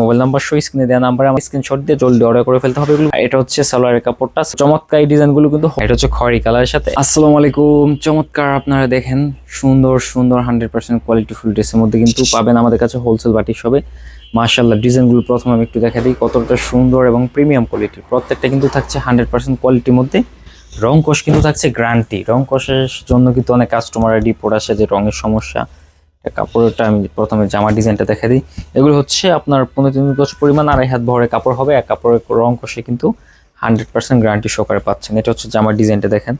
Mobile number সহ স্ক্রিনে দেওয়া নাম্বার আমার স্ক্রিনশট দিয়ে জলদি অর্ডার করে ফেলতে হবে এটা হচ্ছে সালোয়ারের কাপড়টা। চমৎকার ডিজাইনগুলো কিন্তু এটা হচ্ছে খয়েরি কালারের সাথে। আসসালামু আলাইকুম। চমৎকার আপনারা দেখেন, সুন্দর সুন্দর হান্ড্রেড পার্সেন্ট কোয়ালিটি ফুল ড্রেসের মধ্যে কিন্তু পাবেন আমাদের কাছে হোলসেল বাটিক সবে মার্শাল্লাহ ডিজাইনগুলো প্রথমে আমি একটু দেখা দিই কতটা সুন্দর এবং প্রিমিয়াম কোয়ালিটির প্রত্যেকটা কিন্তু থাকছে হান্ড্রেড পার্সেন্ট কোয়ালিটির মধ্যে। রং কোষ কিন্তু থাকছে গ্রান্টি রং কোষের জন্য কিন্তু অনেক কাস্টমার রিপোর্ট আসে যে রঙের সমস্যা। কাপড়টা আমি প্রথমে জামা ডিজাইনটা দেখা দিই। এগুলো হচ্ছে আপনার পনেরো তিন গজ পরিমাণ আড়াই হাত ভরে কাপড় হবে। এক কাপড়ের রং কষে কিন্তু হান্ড্রেড পার্সেন্ট গ্যারান্টি সহকারে পাচ্ছেন। এটা হচ্ছে জামার ডিজাইনটা দেখেন।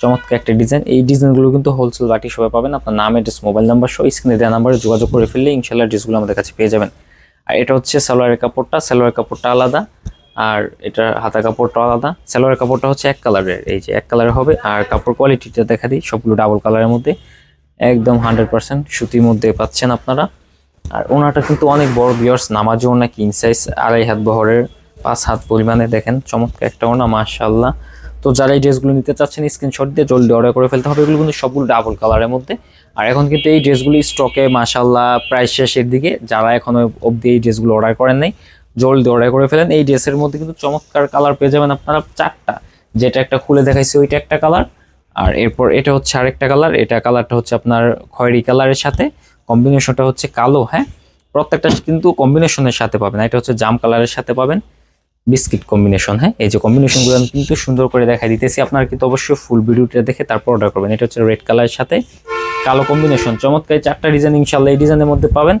চমৎকার একটা ডিজাইন। এই ডিজাইনগুলো কিন্তু হোলসেল বাটি সবাই পাবেন। আপনার নাম অ্যাড্রেস মোবাইল নাম্বার সহ স্ক্রিনে দেওয়া নাম্বারে যোগাযোগ করে ফেললে ইনশাল্লাহ ড্রেসগুলো আমাদের কাছে পেয়ে যাবেন। আর এটা হচ্ছে সালোয়ারের কাপড়টা। সালোয়ারের কাপড়টা আলাদা। আর এটা হাতা কাপড়টা আলাদা। সালোয়ারের কাপড়টা হচ্ছে এক কালারের এই যে এক কালারের হবে। আর কাপড় কোয়ালিটিটা দেখা দিই। সবগুলো ডাবল কালারের মধ্যে। একদম হান্ড্রেড পার্সেন্ট সুতির মধ্যে পাচ্ছেন আপনারা। আর ওনাটা কিন্তু অনেক বড় বিয়ার্স নামাজও ওনা কিং সাইজ আড়াই হাত বহরের, পাঁচ হাত পরিমাণে দেখেন, চমৎকার একটা ওনা মাশাল্লাহ তো যারা এই ড্রেসগুলো নিতে চাচ্ছেন স্ক্রিনশট দিয়ে জলদি অর্ডার করে ফেলতে হবে। এগুলো কিন্তু সবগুলো ডাবল কালারের মধ্যে। আর এখন কিন্তু এই ড্রেসগুলি স্টকে মাশাল্লাহ প্রায় শেষের দিকে, যারা এখনও অবধি এই ড্রেসগুলো অর্ডার করেন নাই, জলদি অর্ডার করে ফেলেন। এই ড্রেসের মধ্যে কিন্তু চমৎকার কালার পেয়ে যাবেন আপনারা চারটা। যেটা একটা খুলে দেখাইছি, ওইটা একটা কালার আর এরপর এটা হচ্ছে আরেকটা কালার এটা কালারটা হচ্ছে আপনার খয়েরি কালারের সাথে কম্বিনেশনটা হচ্ছে কালো হ্যাঁ? প্রত্যেকটা কিন্তু কম্বিনেশনের সাথে পাবেন, এটা হচ্ছে জাম কালারের সাথে পাবেন বিস্কিট কম্বিনেশন হ্যাঁ? এই যে কম্বিনেশনগুলো আমি কিন্তু সুন্দর করে দেখাই দিতেছি, আপনারা কিন্তু অবশ্যই ফুল ভিডিওটা দেখে তারপর অর্ডার করবেন, এটা হচ্ছে রেড কালারের সাথে কালো কম্বিনেশন চমৎকার চারটা ডিজাইন ইনশাল্লাহ এই ডিজাইনের মধ্যে পাবেন।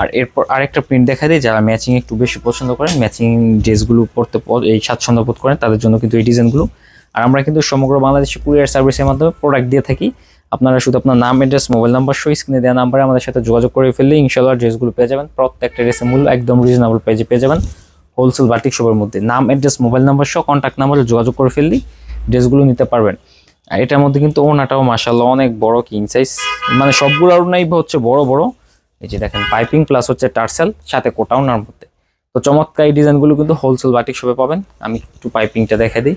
আর এরপর আরেকটা প্রিন্ট দেখা দিই, যারা ম্যাচিং একটু বেশি পছন্দ করেন ম্যাচিং ড্রেসগুলো পরতে এই স্বাচ্ছন্দ্য বোধ করেন, তাদের জন্য কিন্তু এই ডিজাইনগুলো আর আমরা কিন্তু সমগ্র বাংলাদেশে কুরিয়ার সার্ভিসের মাধ্যমে প্রোডাক্ট দিয়ে থাকি। আপনারা শুধু আপনার নাম অ্যাড্রেস মোবাইল নাম্বার সহ স্ক্রিনে দেওয়া নাম্বারে আমাদের সাথে যোগাযোগ করে ফেললে ইনশাল্লাহ ড্রেসগুলো পেয়ে যাবেন। প্রত্যেকটা ড্রেসের মূল্য একদম রিজনেবল প্রাইজে পেয়ে যাবেন। হোলসেল বাটিক শপের মধ্যে নাম অ্যাড্রেস মোবাইল নাম্বার সহ কন্ট্যাক্ট নাম্বারে যোগাযোগ করে ফেললেই ড্রেসগুলো নিতে পারবেন। আর এটার মধ্যে কিন্তু ওনাটাও মাসাল্লাহ অনেক বড় কিং সাইজ মানে সবগুলো ওনাই হচ্ছে বড় বড়। এই যে দেখেন পাইপিং প্লাস হচ্ছে টার্সেল, সাথে কোটা ওনার মধ্যে। তো চমৎকার এই ডিজাইনগুলো কিন্তু হোলসেল বাটিক শপে পাবেন। আমি একটু পাইপিংটা দেখে দিই।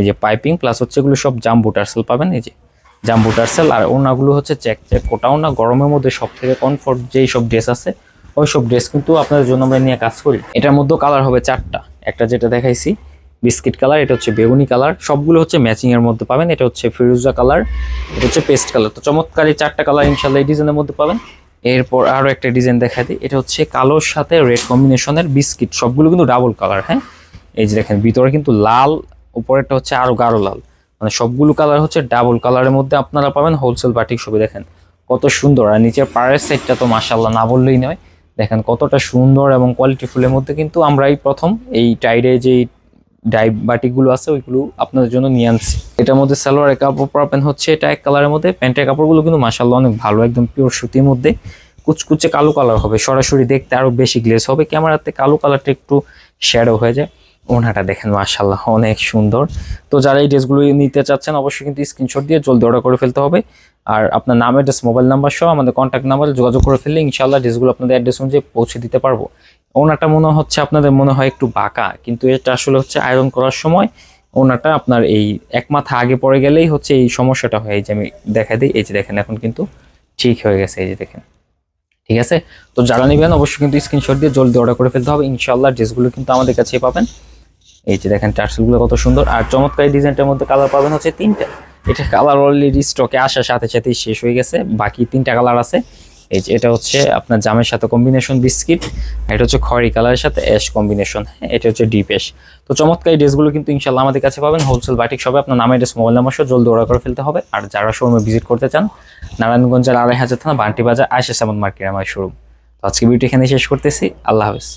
এই যে পাইপিং প্লাস হচ্ছে এগুলো সব জাম্বু টার্সেল পাবেন, এই যে জাম্বু টার্সেল আর ওনাগুলো হচ্ছে চেক চেক কোটা না গরমের মধ্যে সব থেকে কমফোর্ট যেই সব ড্রেস আছে, ওই সব ড্রেস কিন্তু আপনাদের জন্য আমরা নিয়ে কাজ করি। এটার মধ্যেও কালার হবে চারটা, একটা যেটা দেখাইছি বিস্কিট কালার এটা হচ্ছে বেগুনি কালার সবগুলো হচ্ছে ম্যাচিং এর মধ্যে পাবেন, এটা হচ্ছে ফিরোজা কালার এটা হচ্ছে পেস্ট কালার তো চমৎকার চারটা কালার ইনশাল্লাহ এই ডিজাইনের মধ্যে পাবেন। এরপর আরও একটা ডিজাইন দেখা দিই, এটা হচ্ছে কালোর সাথে রেড কম্বিনেশনের বিস্কিট সবগুলো কিন্তু ডাবল কালার হ্যাঁ? এই যে দেখেন, ভিতরে কিন্তু লাল উপরেরটা হচ্ছে আরও গাঢ় লাল। মানে সবগুলো কালার হচ্ছে ডাবল কালারের মধ্যে আপনারা পাবেন হোলসেল বাটিক ছবি, দেখেন। কত সুন্দর। আর নিচের পাড়ের সাইডটা তো মাসাল্লাহ না বললেই নয়। দেখেন কতটা সুন্দর এবং কোয়ালিটি ফুলের মধ্যে কিন্তু আমরা এই প্রথম এই টাইডে যে ডাই বাটিকগুলো আছে, ওইগুলো আপনাদের জন্য নিয়ে আনছি। এটার মধ্যে সালোয়ারের কাপড় পাবেন হচ্ছে, এটা এক কালারের মধ্যে। প্যান্টের কাপড়গুলো কিন্তু মাসাল্লাহ অনেক ভালো, একদম পিওর সুতির মধ্যে। কুচকুচে কালো কালার হবে। সরাসরি দেখতে আরও বেশি গ্লেস হবে। ক্যামেরাতে কালো কালারটা একটু শ্যাডো হয়ে যায়। ওনাটা দেখেন মাশাল্লাহ অনেক সুন্দর। তো যারা এই ড্রেসগুলো নিতে চাচ্ছেন, অবশ্যই কিন্তু স্ক্রিনশট দিয়ে জলদি অর্ডার করে ফেলতে হবে। আর আপনার নাম অ্যাড্রেস মোবাইল নাম্বার সহ আমাদের কন্ট্যাক্ট নাম্বারে যোগাযোগ করে ফেললে ইনশাল্লাহ ড্রেসগুলো আপনাদের অ্যাড্রেস অনুযায়ী পৌঁছে দিতে পারব। ওনাটা মনে হচ্ছে আপনাদের মনে হয় একটু বাঁকা, কিন্তু এটা আসলে হচ্ছে আয়রন করার সময় ওনাটা আপনার এই এক মাথা আগে পড়ে গেলেই হচ্ছে এই সমস্যাটা হয়। এই যে আমি দেখা দিই, এই যে দেখেন, এখন কিন্তু ঠিক হয়ে গেছে, এই যে দেখেন। ঠিক আছে? তো যারা নেবেন, অবশ্যই কিন্তু স্ক্রিনশট দিয়ে জলদি অর্ডার করে ফেলতে হবে। ইনশাল্লাহ ড্রেসগুলো কিন্তু আমাদের কাছে পাবেন। এই যে দেখেন টার্সেলগুলো কত সুন্দর। আর চমৎকার ডিজাইনটার মধ্যে কালার পাবেন হচ্ছে তিনটা। এটা কালার অলরেডি স্টকে আসার সাথে সাথেই শেষ হয়ে গেছে। বাকি তিনটা কালার আছে। এই যে এটা হচ্ছে আপনার জামের সাথে কম্বিনেশন বিস্কিট এটা হচ্ছে খয়েরি কালারের সাথে অ্যাশ কম্বিনেশন এটা হচ্ছে ডিপ অ্যাশ তো চমৎকার ড্রেসগুলো কিন্তু ইনশাল্লাহ আমাদের কাছে পাবেন। হোলসেল বাটিক সবে আপনার নামের ড্রেস মোবাইল নাম্বার সহ জলদি অর্ডার করে ফেলতে হবে। আর যারা শোরুমে ভিজিট করতে চান নারায়ণগঞ্জের আড়াই হাজার থানা, বান্টি বাজার, আয়সা সামন মার্কেট, আমার শোরুম তো আজকে ভিডিও এখানে শেষ করতেছি। আল্লাহ হাফেজ।